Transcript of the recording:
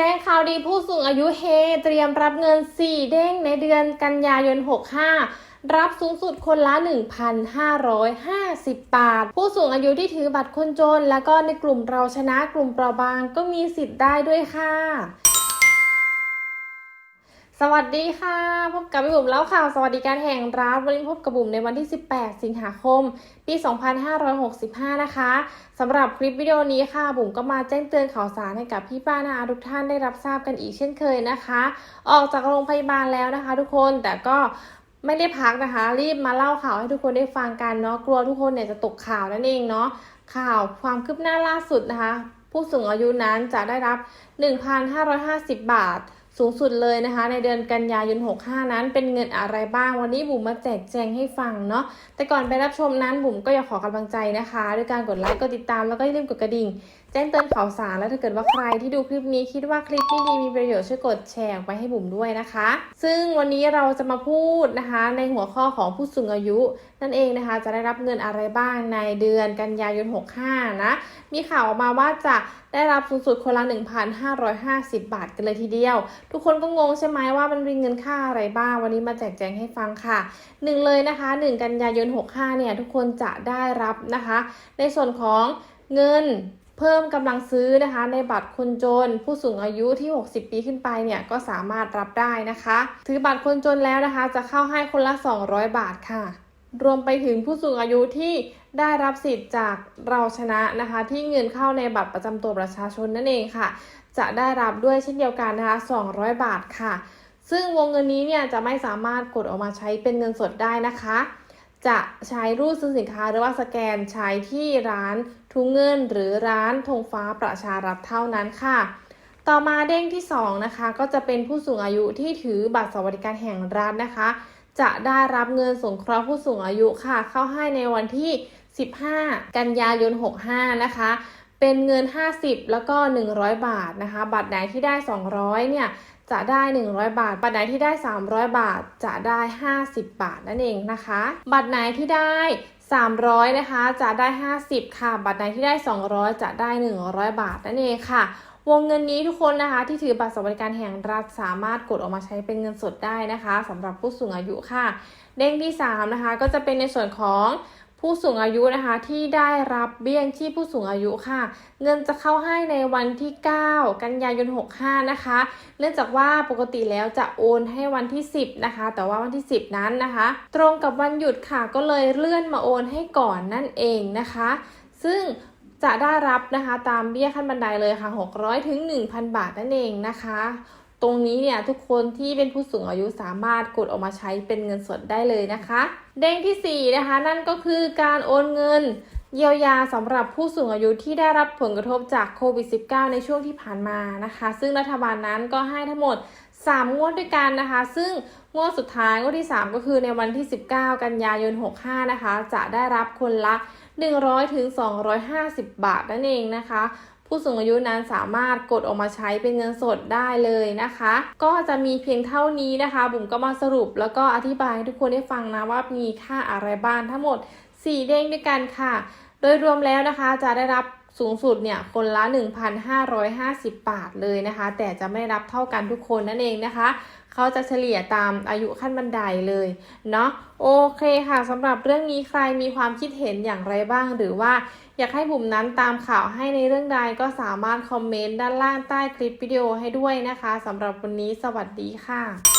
แจ้งข่าวดีผู้สูงอายุเฮเตรียมรับเงิน 4 เด้งในเดือนกันยายน 65 รับสูงสุดคนละ 1,550 บาท ผู้สูงอายุที่ถือบัตรคนจน แล้วก็ในกลุ่มเราชนะกลุ่มเปราะบางก็มีสิทธิ์ได้ด้วยค่ะ สวัสดีค่ะ พบกับพี่บุ๋มแล้วข่าวสวัสดิการแห่งรัฐวันนี้พบกับบุ๋มในวันที่ 18 สิงหาคม ปี 2565 นะคะสำหรับคลิปวิดีโอนี้ค่ะ บุ๋มก็มาแจ้งเตือนข่าวสารให้กับพี่ป้านาอาทุกท่านได้รับทราบกันอีกเช่นเคยนะคะ ออกจากโรงพยาบาลแล้วนะคะ ทุกคนแต่ก็ไม่ได้พักนะคะ รีบมาเล่าข่าวให้ทุกคนได้ฟังกันเนาะกลัวทุกคนเนี่ยจะตกข่าวนั่นเองเนาะข่าวความคืบหน้าล่าสุดนะคะ ผู้สูงอายุนั้นจะได้รับ 1,550 บาท สูงสุดเลยนะคะ ในเดือนกันยายน 65 นั้นเป็นเงินอะไรบ้างวันนี้บุ๋มมาแจกแจงให้ฟังเนาะแต่ก่อนไปรับชมนั้นบุ๋มก็อยากขอกำลังใจนะคะ ด้วยการกดไลค์กดติดตามแล้วก็อย่าลืมกดกระดิ่งจ้งเตือนข่าวสารแล้วถ้าเกิดว่าใครที่ดูคลิปนี้คิดว่าคลิปนี้ดีมีประโยชน์ช่วยกดแชร์ไปให้บุ๋มด้วยนะคะ ซึ่งวันนี้เราจะมาพูดนะคะ ในหัวข้อของผู้สูงอายุ นั่นเองนะคะจะได้รับเงินอะไรบ้างในเดือนกันยายน 65 นะ มีข่าวออกมาว่าจะได้รับสูงสุดคนละ 1,550 บาทกันเลยทีเดียว ทุกคนก็งงใช่ไหมว่ามันมีเงินค่าอะไรบ้าง วันนี้มาแจกแจงให้ฟังค่ะหนึ่งเลยนะคะ1กันยายน 65 เนี่ยทุกคนจะได้รับนะคะ ในส่วนของเงิน เพิ่มกำลังซื้อนะคะ ในบัตรคนจน ผู้สูงอายุที่ 60 ปีขึ้นไปเนี่ยก็สามารถรับได้นะคะ ถือบัตรคนจนแล้วนะคะ จะเข้าให้คนละ 200 บาทค่ะ รวมไปถึงผู้สูงอายุที่ได้รับสิทธิ์จากเราชนะนะคะ ที่เงินเข้าในบัตรประจำตัวประชาชนนั่นเองค่ะ จะได้รับด้วยเช่นเดียวกันนะคะ 200 บาทค่ะ ซึ่งวงเงินนี้เนี่ยจะไม่สามารถกดออกมาใช้เป็นเงินสดได้นะคะ จะใช้รูดซื้อสินค้าหรือว่าสแกนใช้ที่ร้านทุงเงิน หรือร้านธงฟ้าประชารัฐเท่านั้นค่ะ ต่อมาเด้งที่ 2 นะคะ ก็จะเป็นผู้สูงอายุที่ถือบัตรสวัสดิการแห่งรัฐนะคะ จะได้รับเงินสงเคราะห์ผู้สูงอายุค่ะ เข้าให้ในวันที่ 15 กันยายน 65 นะคะ เป็นเงิน 50 แล้วก็ 100 บาทนะคะ บัตรไหนที่ได้ 200 เนี่ย จะได้ 100 บาท บัตรไหนที่ได้ 300 บาทจะได้ 50 บาทนั่นเองนะคะ บัตรไหนที่ได้ 300 นะคะ จะได้ 50 ค่ะ บัตรไหนที่ได้ 200 จะได้ 100 บาทนั่นเองค่ะ วงเงินนี้ทุกคนนะคะที่ถือบัตรสวัสดิการแห่งรัฐสามารถกดออกมาใช้เป็นเงินสดได้นะคะสำหรับผู้สูงอายุค่ะ เด้งที่ 3 นะคะ ก็จะเป็นในส่วนของ ผู้สูงอายุนะคะที่ได้รับเบี้ยชีพผู้สูงอายุค่ะ เงินจะเข้าให้ในวันที่ 9 กันยายน 65 นะคะ เนื่องจากว่าปกติแล้วจะโอนให้วันที่ 10 นะคะ แต่ว่าวันที่ 10 นั้นนะคะ ตรงกับวันหยุดค่ะก็เลยเลื่อนมาโอนให้ก่อนนั่นเองนะคะ ซึ่งจะได้รับนะคะตามเบี้ยขั้นบันไดเลยค่ะ 600 ถึง 1,000 บาทนั่นเองนะคะ ตรงนี้เนี่ยทุกคนที่เป็นผู้สูงอายุสามารถกดออกมาใช้เป็นเงินสดได้เลยนะคะ เด้งที่ 4 นะคะ นั่นก็คือการโอนเงิน เยียวยาสำหรับผู้สูงอายุที่ได้รับผลกระทบจากโควิด -19 ในช่วงที่ผ่านมานะคะ ซึ่งรัฐบาลนั้นก็ให้ทั้งหมด 3 งวดด้วยกันนะคะ ซึ่งงวดสุดท้ายงวดที่ 3 ก็คือในวันที่ 19 กันยายน 65 นะคะ จะได้รับคนละ 100ถึง250 บาทนั่นเองนะคะ ผู้สูงอายุนั้นสามารถกดออกมาใช้เป็นเงินสดได้เลยนะคะ ก็จะมีเพียงเท่านี้นะคะ บุ๋มก็มาสรุปแล้วก็อธิบายให้ทุกคนได้ฟังนะว่ามีค่าอะไรบ้างทั้งหมด 4 เด้งด้วยกันค่ะ โดยรวมแล้วนะคะจะได้รับ สูงสุดเนี่ยคนละ 1,550 บาทเลยนะคะ แต่จะไม่รับเท่ากันทุกคนนั่นเองนะคะเขาจะเฉลี่ยตามอายุขั้นบันไดเลยเนาะโอเคค่ะสำหรับเรื่องนี้ใครมีความคิดเห็นอย่างไรบ้าง หรือว่าอยากให้บุ๋มนั้นตามข่าวให้ในเรื่องใดก็สามารถคอมเมนต์ด้านล่างใต้คลิปวิดีโอให้ด้วยนะคะสำหรับวันนี้สวัสดีค่ะ